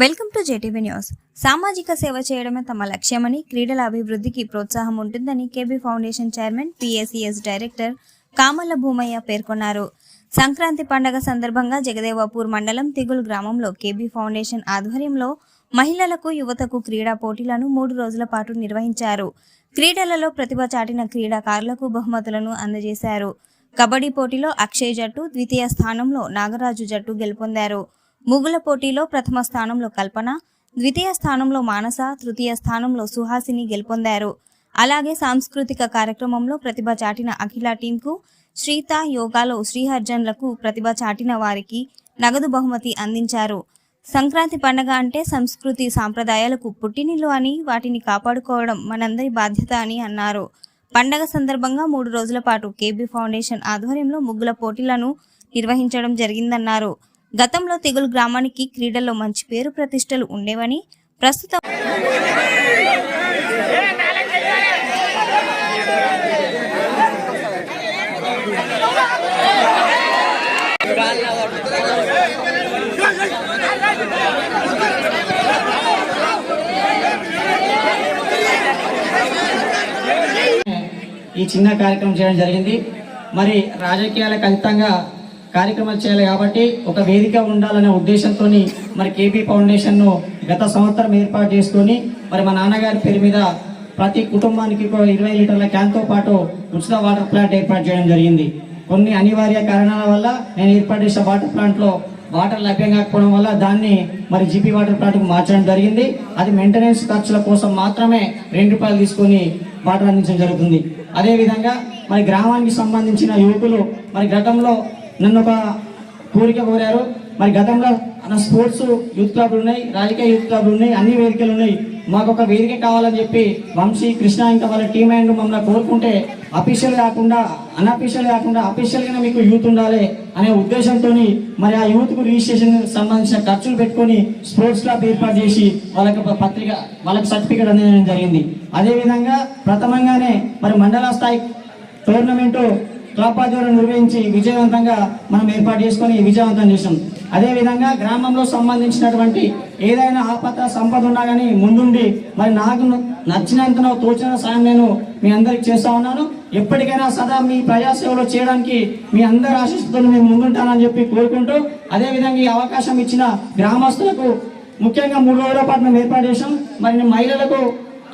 Welcome to JTV news. సామాజిక సేవ చేయడమే తమ లక్ష్యమని క్రీడల అభివృద్ధికి ప్రోత్సాహం ఉంటుందని KB foundation chairman PSES director Kamalla Bhumaiah పేర్కొన్నారు. సంక్రాంతి పండగ సందర్భంగా జగదేవాపూర్ మండలం తిగుల్ గ్రామంలో కేబీ ఫౌండేషన్ ఆధ్వర్యంలో మహిళలకు యువతకు క్రీడా పోటీలను మూడు రోజుల పాటు నిర్వహించారు. క్రీడలలో ప్రతిభ చాటిన క్రీడాకారులకు బహుమతులను అందజేశారు. కబడ్డీ పోటీలో అక్షయ్ జట్టు ద్వితీయ స్థానంలో నాగరాజు జట్టు గెలుపొందారు. ముగ్గుల పోటీలో ప్రథమ స్థానంలో కల్పన ద్వితీయ స్థానంలో మానస తృతీయ స్థానంలో సుహాసిని గెలుపొందారు. అలాగే సాంస్కృతిక కార్యక్రమంలో ప్రతిభ చాటిన అఖిల టీంకు శ్రీత యోగాలో శ్రీహర్జన్లకు ప్రతిభ చాటిన వారికి నగదు బహుమతి అందించారు. సంక్రాంతి పండగ అంటే సంస్కృతి సాంప్రదాయాలకు పుట్టినిల్లు అని వాటిని కాపాడుకోవడం మనందరి బాధ్యత అని అన్నారు. పండగ సందర్భంగా మూడు రోజుల పాటు కేబీ ఫౌండేషన్ ఆధ్వర్యంలో ముగ్గుల పోటీలను నిర్వహించడం జరిగిందన్నారు. గతంలో తెగులు గ్రామానికి క్రీడల్లో మంచి పేరు ప్రతిష్టలు ఉండేవని ప్రస్తుతం ఈ చిన్న కార్యక్రమం చేయడం జరిగింది. మరి రాజకీయాలకు అతీతంగా కార్యక్రమాలు చేయాలి కాబట్టి ఒక వేదిక ఉండాలనే ఉద్దేశంతో మరి కేపీ ఫౌండేషన్ను గత సంవత్సరం ఏర్పాటు చేసుకొని మరి మా నాన్నగారి పేరు మీద ప్రతి కుటుంబానికి ఇరవై లీటర్ల క్యాన్తో పాటు ఉచిత వాటర్ ప్లాంట్ ఏర్పాటు చేయడం జరిగింది. కొన్ని అనివార్య కారణాల వల్ల నేను ఏర్పాటు చేసిన వాటర్ ప్లాంట్లో వాటర్ లభ్యం కాకపోవడం వల్ల దాన్ని మరి జీపీ వాటర్ ప్లాంట్కు మార్చడం జరిగింది. అది మెయింటెనెన్స్ ఖర్చుల కోసం మాత్రమే రెండు రూపాయలు తీసుకొని వాటర్ అందించడం జరుగుతుంది. అదేవిధంగా మరి గ్రామానికి సంబంధించిన యువకులు మరి గతంలో నన్ను ఒక కోరిక కోరారు. మరి గతంలో మన స్పోర్ట్స్ యూత్ క్లబ్లు ఉన్నాయి రాజకీయ యూత్ క్లబ్లు ఉన్నాయి అన్ని వేదికలు ఉన్నాయి. మాకు ఒక వేదిక కావాలని చెప్పి వంశీ కృష్ణ ఇంకా వాళ్ళ టీమ్ అండ్ మమ్మల్ని కోరుకుంటే అఫీషియల్ కాకుండా అన్అఫీషియల్ కాకుండా అఫీషియల్గానే మీకు యూత్ ఉండాలి అనే ఉద్దేశంతో మరి ఆ యూత్కు రిజిస్ట్రేషన్ సంబంధించిన ఖర్చులు పెట్టుకొని స్పోర్ట్స్ క్లబ్ ఏర్పాటు చేసి వాళ్ళకి ఒక పత్రిక వాళ్ళకి సర్టిఫికేట్ అందించడం జరిగింది. అదేవిధంగా ప్రథమంగానే మరి మండల స్థాయి టోర్నమెంటు క్లబ్ నిర్వహించి విజయవంతంగా మనం ఏర్పాటు చేసుకొని విజయవంతం చేసాం అదేవిధంగా గ్రామంలో సంబంధించినటువంటి ఏదైనా ఆపద సంపద ఉన్నా కానీ ముందుండి మరి నాకు నచ్చినంతనో తోచిన సాయం నేను మీ అందరికి చేస్తా ఉన్నాను. ఎప్పటికైనా సదా మీ ప్రజాసేవలో చేయడానికి మీ అందరి ఆశిస్తులు మేము ముందుంటానని చెప్పి కోరుకుంటూ అదేవిధంగా ఈ అవకాశం ఇచ్చిన గ్రామస్తులకు ముఖ్యంగా మూడు రోజుల పాటు మేము ఏర్పాటు చేసాం మరి మహిళలకు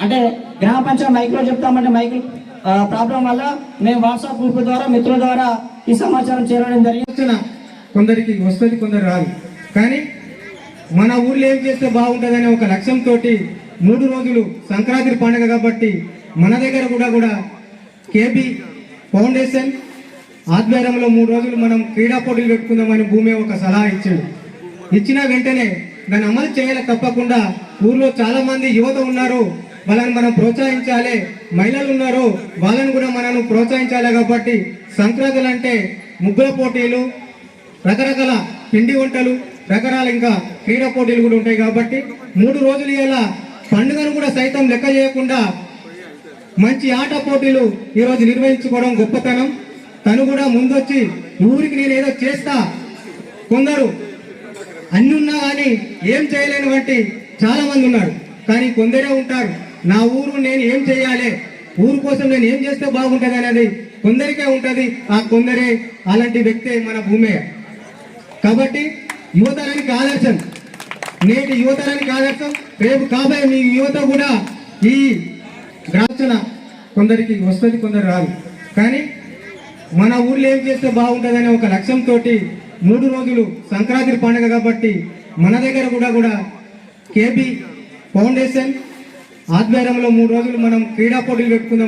అంటే గ్రామ పంచాయతీ మైక్లో చెప్తామంటే మైకులు ప్రాబ్లం వల్ల మేము వాట్సాప్ గ్రూప్ ద్వారా మిత్రుల ద్వారా ఈ సమాచారం చేరడం జరిగింది. కొందరికి వస్తుంది కొందరు రాదు. కానీ మన ఊర్లో ఏం చేస్తే బాగుంటుందనే ఒక లక్ష్యంతో మూడు రోజులు సంక్రాంతి పండుగ కాబట్టి మన దగ్గర కూడా కూడా కేబీ ఫౌండేషన్ ఆధ్వర్యంలో మూడు రోజులు మనం క్రీడా పోటీలు పెట్టుకుందామని భూమి ఒక సలహా ఇచ్చాడు. ఇచ్చిన వెంటనే దాన్ని అమలు చేయాలి తప్పకుండా. ఊర్లో చాలామంది యువత ఉన్నారు. వాళ్ళని మనం ప్రోత్సహించాలి. మహిళలు ఉన్నారు వాళ్ళని కూడా మనం ప్రోత్సహించాలి కాబట్టి సంక్రాంతులు అంటే ముగ్గుల పోటీలు రకరకాల పిండి వంటలు రకరకాల ఇంకా క్రీడా పోటీలు కూడా ఉంటాయి కాబట్టి మూడు రోజులు ఇలా పండుగను కూడా సైతం లెక్క చేయకుండా మంచి ఆట పోటీలు ఈరోజు నిర్వహించుకోవడం గొప్పతనం. తను కూడా ముందొచ్చి ఊరికి నేను ఏదో చేస్తా. కొందరు అన్ని ఉన్నా కానీ ఏం చేయలేని వంటి చాలా మంది ఉన్నారు. కానీ కొందరే ఉంటారు. నా ఊరు నేను ఏం చేయాలి? ఊరు కోసం నేను ఏం చేస్తే బాగుంటుంది అనేది కొందరికే ఉంటది. ఆ కొందరే అలాంటి వ్యక్తే మన భూమే. కాబట్టి యువతరానికి ఆదర్శం. నేటి యువతరానికి ఆదర్శం. రేపు కాబోయే మీ యువత కూడా ఈ గ్రాచన కొందరికి వస్తుంది కొందరు రాదు కానీ మన ఊర్లో ఏం చేస్తే బాగుంటుందనే ఒక లక్ష్యంతో మూడు రోజులు సంక్రాంతి పండుగ కాబట్టి మన దగ్గర కూడా కూడా కేబీ ఫౌండేషన్ ఆధ్వర్యంలో మూడు రోజులు మనం క్రీడా పోటీలు పెట్టుకుందాం